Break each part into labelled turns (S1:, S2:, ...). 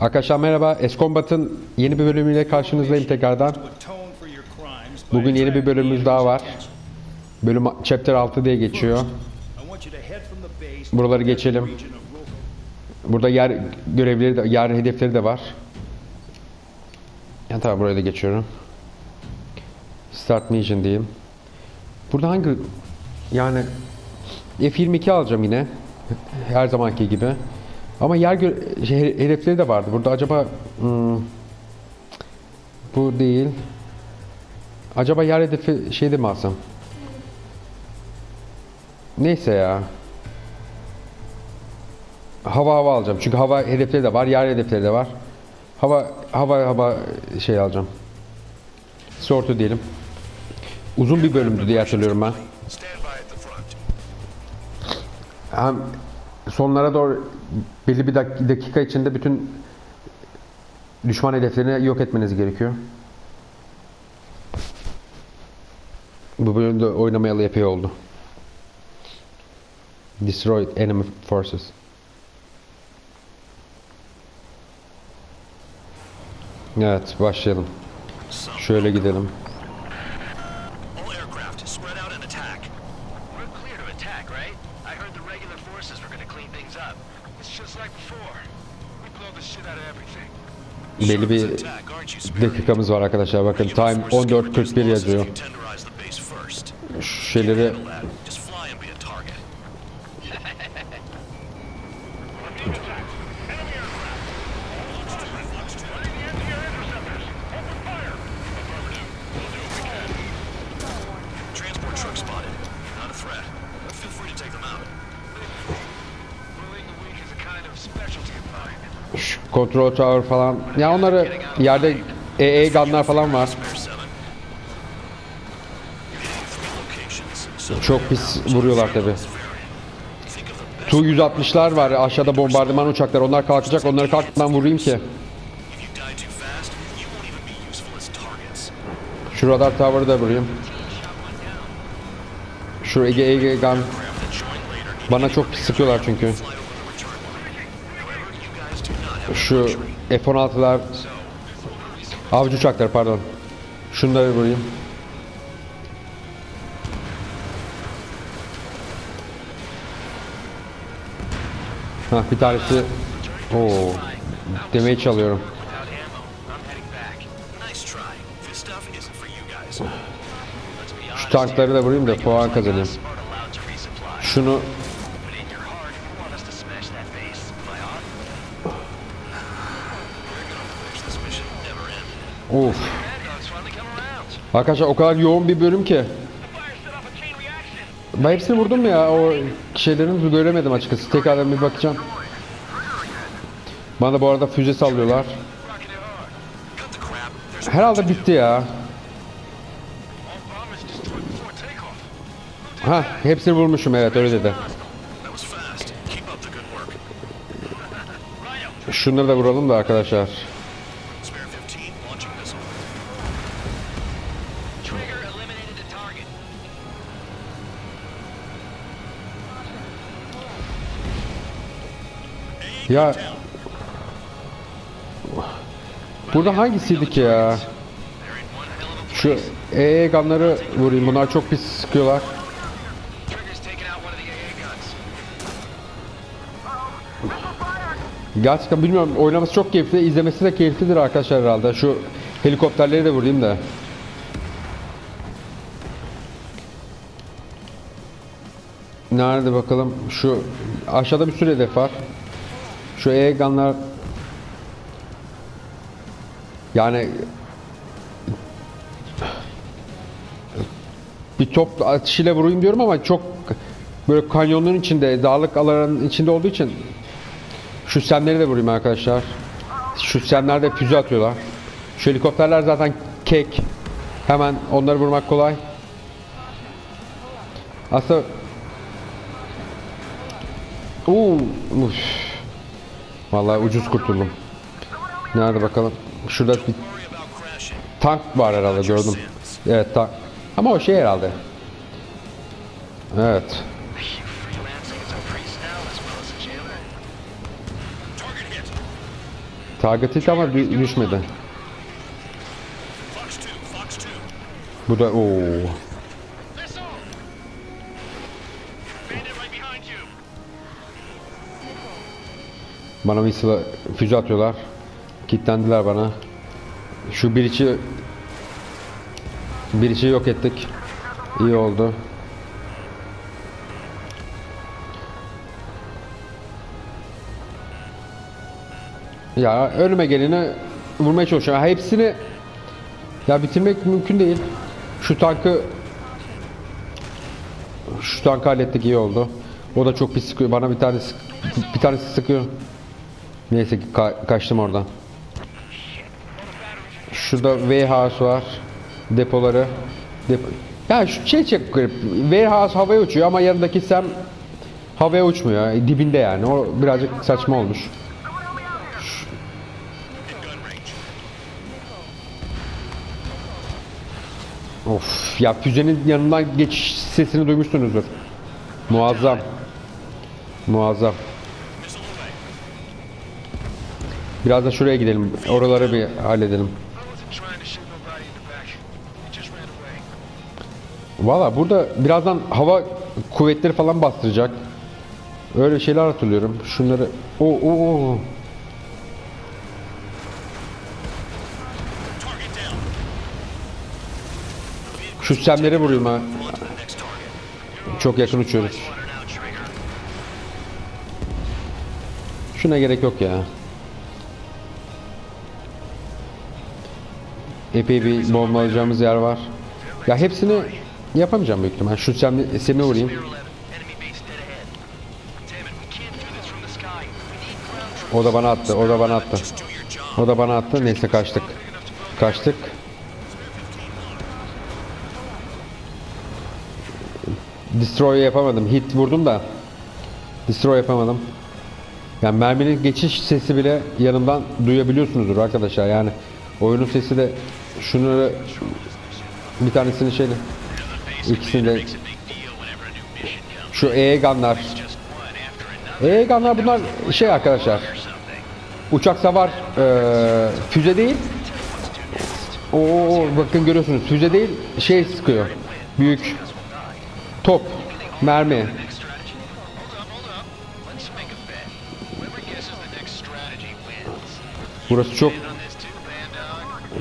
S1: Arkadaşlar merhaba. Escombat'ın yeni bir bölümüyle karşınızdayım tekrardan. Bugün yeni bir bölümümüz daha var. Bölüm Chapter 6 diye geçiyor. Buraları geçelim. Burada yer görevleri de, yer hedefleri de var. Yani tabi buraya da geçiyorum. Start mission diyeyim. Burada hangi yani F22 alacağım yine. Her zamanki gibi. Ama yer şey, hedefleri de vardı. Burada acaba hmm, bu değil. Acaba yer hedefi şeyde mi alsam? Neyse ya. Hava hava alacağım. Çünkü hava hedefleri de var, yer hedefleri de var. Hava hava hava şey alacağım. Sortu diyelim. Uzun bir bölümdü diye hatırlıyorum ben. Hem sonlara doğru belli bir dak- dakika içinde bütün düşman hedeflerini yok etmeniz gerekiyor. Bu bölümde oynamayalı epey oldu. Destroy enemy forces. Evet, başlayalım. Şöyle gidelim. Belli bir dakikamız var arkadaşlar. Bakın time 14.41 yazıyor. Şu şeyleri Control tower falan. Ya onları yerde EE gunlar falan var. Çok pis vuruyorlar tabi.
S2: variant. Think of the best.
S1: Tu-160'lar var aşağıda bombardıman uçaklar. Onlar kalkacak. Onları kalkmadan vurayım ki. Şu radar tower'ı da vurayım. Şu Ege Ege gun. Bana çok pis sıkıyorlar çünkü. Şu F-16'lar. Avcı uçaklar pardon. Şunları vurayım. Hah bir tanesi. Oo. Demeyi çalıyorum. Şu tankları da vurayım da puan kazanayım. Şunu of. Arkadaşlar o kadar yoğun bir bölüm ki. Ben hepsini vurdum ya. O şeylerini göremedim açıkçası. Tekrardan bir bakacağım. Bana da bu arada füze sallıyorlar. Herhalde bitti ya. Ha, hepsini vurmuşum evet öyle dedi. Şunları da vuralım da arkadaşlar. Ya Burada hangisiydi ki ya? Şu EE gunları vurayım. Bunlar çok pis sıkıyorlar. Gerçekten bilmiyorum oynaması çok keyifli. izlemesi de keyiflidir arkadaşlar herhalde. Şu helikopterleri de vurayım da. Nerede bakalım? Şu aşağıda bir sürü hedef var. Şu EE gunlar yani bir top atışıyla vurayım diyorum ama çok böyle kanyonların içinde, dağlık alanın içinde olduğu için şu semleri de vurayım arkadaşlar. Şu semlerde füze atıyorlar. Şu helikopterler zaten kek. Hemen onları vurmak kolay. Aslında Uuu. Vallahi ucuz kurtuldum. Nerede bakalım? Şurada bir tank var herhalde gördüm. Evet tank. Ama o şey herhalde. Evet.
S2: Target hit.
S1: Ama dü- düşmedi.
S2: Fox 2, Fox 2.
S1: Bu da ooo. Bana missile füze atıyorlar. Kitlendiler bana. Şu bir içi bir içi yok ettik. İyi oldu. Ya önüme geleni vurmaya çalışıyorum. Hepsini ya bitirmek mümkün değil. Şu tankı şu tankı hallettik iyi oldu. O da çok pis sıkıyor. Bana bir tanesi bir tanesi sıkıyor. Neyse ki ka- kaçtım oradan. Şurada warehouse var. Depoları. Depo. Ya şu şey çok garip. Warehouse havaya uçuyor ama yanındaki Sam havaya uçmuyor. Dibinde yani. O birazcık saçma olmuş. Of ya füzenin yanından geçiş sesini duymuşsunuzdur. Muazzam. Muazzam. Biraz da şuraya gidelim. Oraları bir halledelim. Valla burada birazdan hava kuvvetleri falan bastıracak. Öyle şeyler hatırlıyorum. Şunları... O o o. Şu semleri vurayım ha. Çok yakın uçuyoruz. Şuna gerek yok ya. Epey bir bombalayacağımız yer var. Ya hepsini yapamayacağım büyük ihtimal. Şu semi, semi vurayım.
S3: Spear 11, enemy base dead ahead. Damn it, we can't do this from the sky. We need ground
S1: O da bana attı. O da bana attı. O da bana attı. Neyse kaçtık. Kaçtık. Destroy yapamadım. Hit vurdum da Destroy yapamadım. Yani merminin geçiş sesi bile yanımdan duyabiliyorsunuzdur arkadaşlar. Yani oyunun sesi de şunları bir tanesini şeyle ikisini de şu E gunlar.
S3: Just one after another
S1: E gunlar bunlar şey arkadaşlar uçak savar eee, füze değil. Oo bakın görüyorsunuz füze değil şey sıkıyor büyük top mermi. Burası çok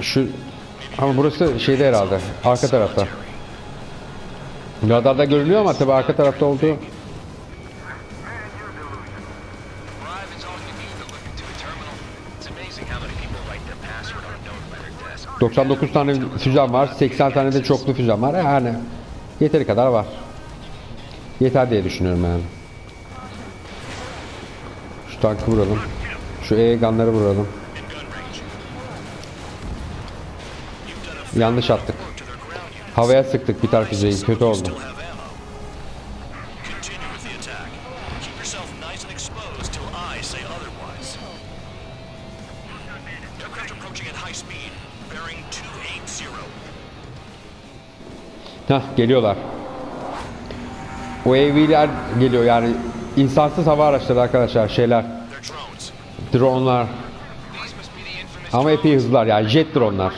S1: şu ama burası şeyde herhalde arka tarafta radarda görünüyor ama tabi arka tarafta olduğu
S4: Arrive is all you need to look into a terminal. It's amazing how many people write their password on a note by their desk.
S1: 99 tane füzem var 80 tane de çoklu füzem var yani yeteri kadar var yeter diye düşünüyorum yani şu tankı vuralım şu E gunları vuralım yanlış attık havaya sıktık bir tane kötü oldu
S2: Still have ammo. Continue with the attack. Keep yourself nice and exposed till I say otherwise. Aircraft approaching at high speed. Bearing 280.
S1: Hah geliyorlar o AV'ler geliyor yani insansız hava araçları arkadaşlar şeyler dronlar ama epey hızlılar yani jet dronlar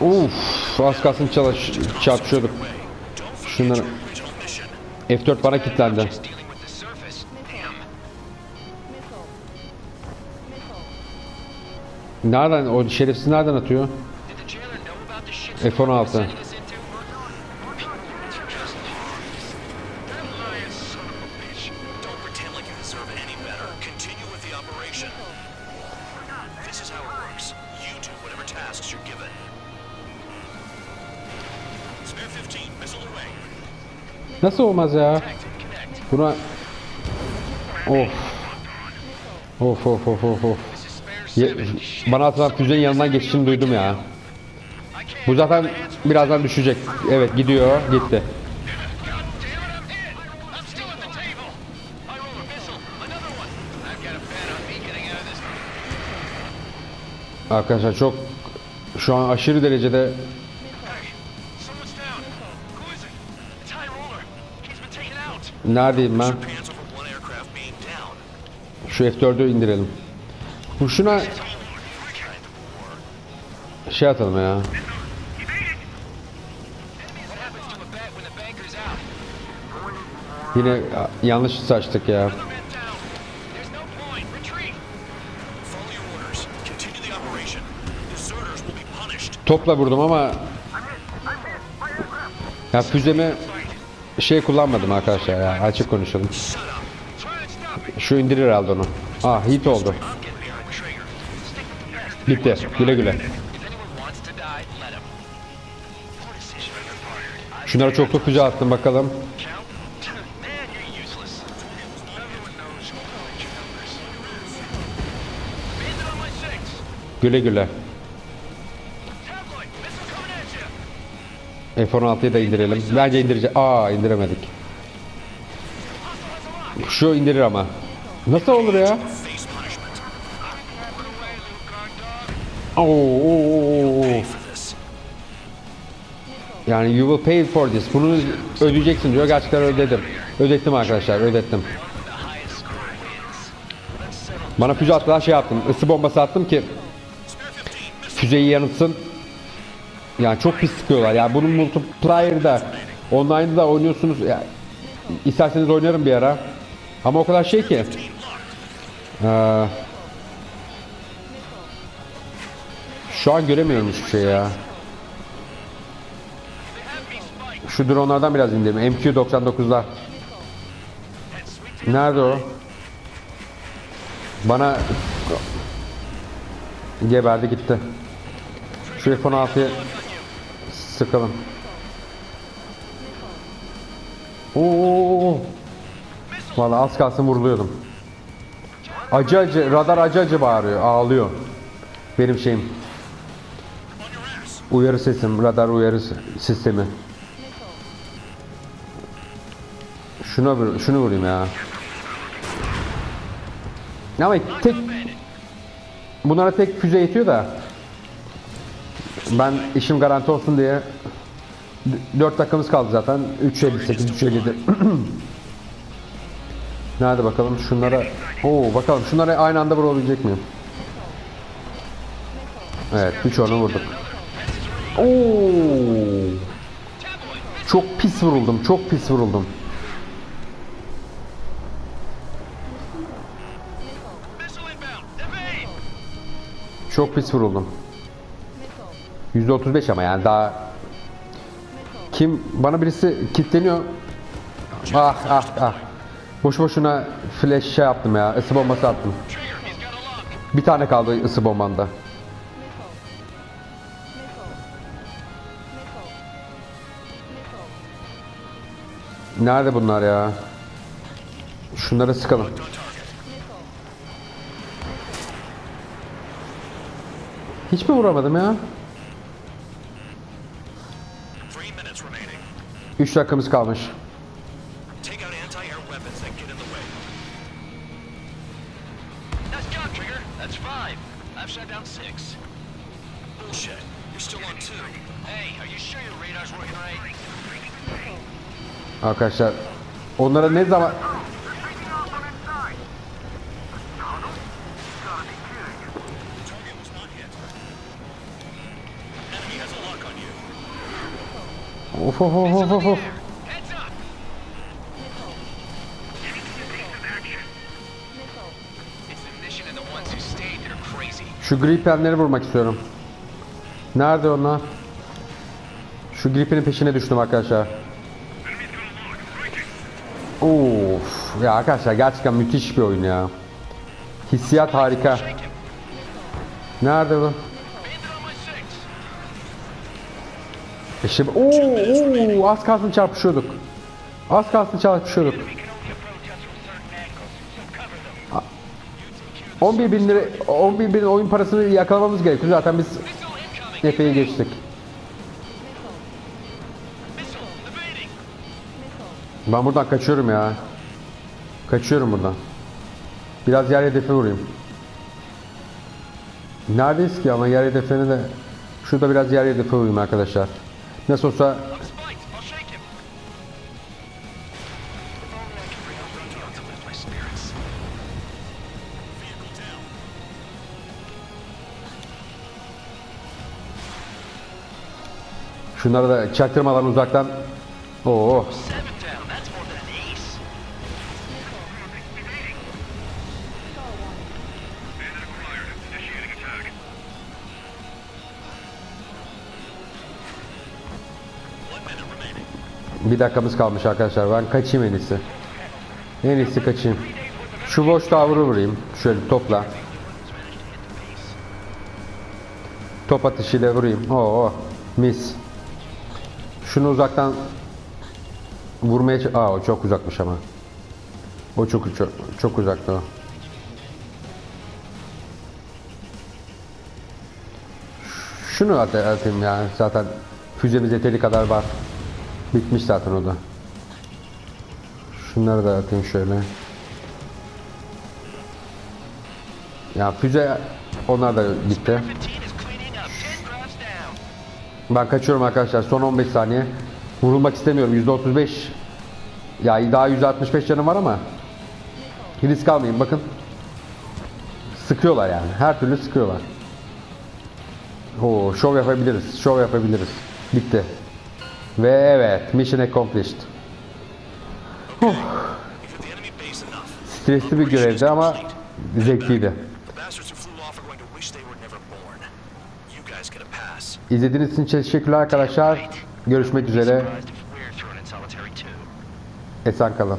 S1: Uf az kalsın çalış, çarpışıyorduk Şunları
S2: your original mission.
S1: F4 bana kilitlendi. Nereden o şerefsiz nereden atıyor?
S4: Did the jailer know about the shit
S1: F16 Nasıl olmaz ya? Buna Of. Of of of of of. Ye-. Bana atılan füzenin yanından geçişini duydum ya. Bu zaten birazdan düşecek. Evet gidiyor. Gitti.
S4: God damn it, I'm hit! I'm
S2: being down.
S1: Şu F4'ü indirelim. Bu şuna şey atalım ya. Yine yanlış saçtık ya. Topla vurdum ama ya füzemi şey kullanmadım arkadaşlar ya açık konuşalım. Şu indirir herhalde onu. Ah hit oldu. Bitti. Güle güle.
S3: If anyone wants to die, let him.
S1: F-16'yı da indirelim. Bence indirecek. Aa indiremedik. Şu indirir ama. Nasıl olur ya? Oo, oo, oo. Yani you will pay for this. Bunu ödeyeceksin diyor. Gerçekten ödedim. Ödettim arkadaşlar. Ödettim. Bana füze attılar şey yaptım. Isı bombası attım ki füzeyi yanıtsın. Yani çok pis sıkıyorlar. Yani bunun multiplayer'da online'da oynuyorsunuz. Yani, isterseniz oynarım bir ara. Ama o kadar şey ki. Ee, şu an göremiyorum hiçbir şey ya. Şu dronlardan biraz indireyim. MQ-99'lar. Nerede o? Bana geberdi gitti. Şu F-16'yı sıkalım. Oo. Valla az kalsın vuruluyordum. Acı acı, radar acı acı bağırıyor, ağlıyor. Benim şeyim. Uyarı sesim, radar uyarı sistemi. Şuna şunu vurayım ya. Ama tek bunlara tek füze yetiyor da ben işim garanti olsun diye 4 dakikamız kaldı zaten 3.58 3.57 Nerede bakalım şunlara Oo bakalım şunlara aynı anda vurabilecek miyim? Evet birçoğunu vurduk. Oo. Çok pis vuruldum. Çok pis vuruldum. Çok pis vuruldum. %35 ama yani daha kim bana birisi kitleniyor. Ah ah ah. Boş boşuna flash şey yaptım ya. ısı bombası attım. Bir tane kaldı ısı bombanda. Nerede bunlar ya? Şunları sıkalım. Hiç mi vuramadım ya? 3 dakikamız kalmış. Arkadaşlar onlara ne zaman Of of of of of. Şu gripenleri vurmak istiyorum. Nerede onlar? Şu gripinin peşine düştüm arkadaşlar. Of ya arkadaşlar gerçekten müthiş bir oyun ya. Hissiyat harika. Nerede bu? İşte bu- oo, oo, az kalsın çarpışıyorduk. Az kalsın çarpışıyorduk. 11 bin lira, 11 bin oyun parasını yakalamamız gerekiyor. Zaten biz epey geçtik. Ben buradan kaçıyorum ya. Kaçıyorum buradan. Biraz yer hedefi vurayım. Neredeyiz ki ama yer hedeflerine de... Şurada biraz yer hedefi vurayım arkadaşlar. Nasıl olsa Şunları da çaktırmadan uzaktan. Oo. Bir dakikamız kalmış arkadaşlar. Ben kaçayım en iyisi. En iyisi kaçayım. Şu boş tavrı vurayım. Şöyle topla. Top atışıyla vurayım. Oo, mis. Şunu uzaktan vurmaya... Aa o çok uzakmış ama. O çok çok, çok uzakta o. Şunu at- atayım ya. Zaten füzemiz yeteri kadar var. Bitmiş zaten o da. Şunları da atayım şöyle. Ya füze onlar da bitti.
S3: 15 is cleaning up. 10 drives down.
S1: Ben kaçıyorum arkadaşlar. Son 15 saniye. Vurulmak istemiyorum. %35. Ya daha %65 canım var ama risk almayayım. Bakın. Sıkıyorlar yani. Her türlü sıkıyorlar. Oo, şov yapabiliriz. Şov yapabiliriz. Bitti. Ve evet. Mission accomplished.
S2: Enough.
S1: Stresli bir görevdi ama zevkliydi. İzlediğiniz için teşekkürler arkadaşlar. Görüşmek üzere. Esen kalın.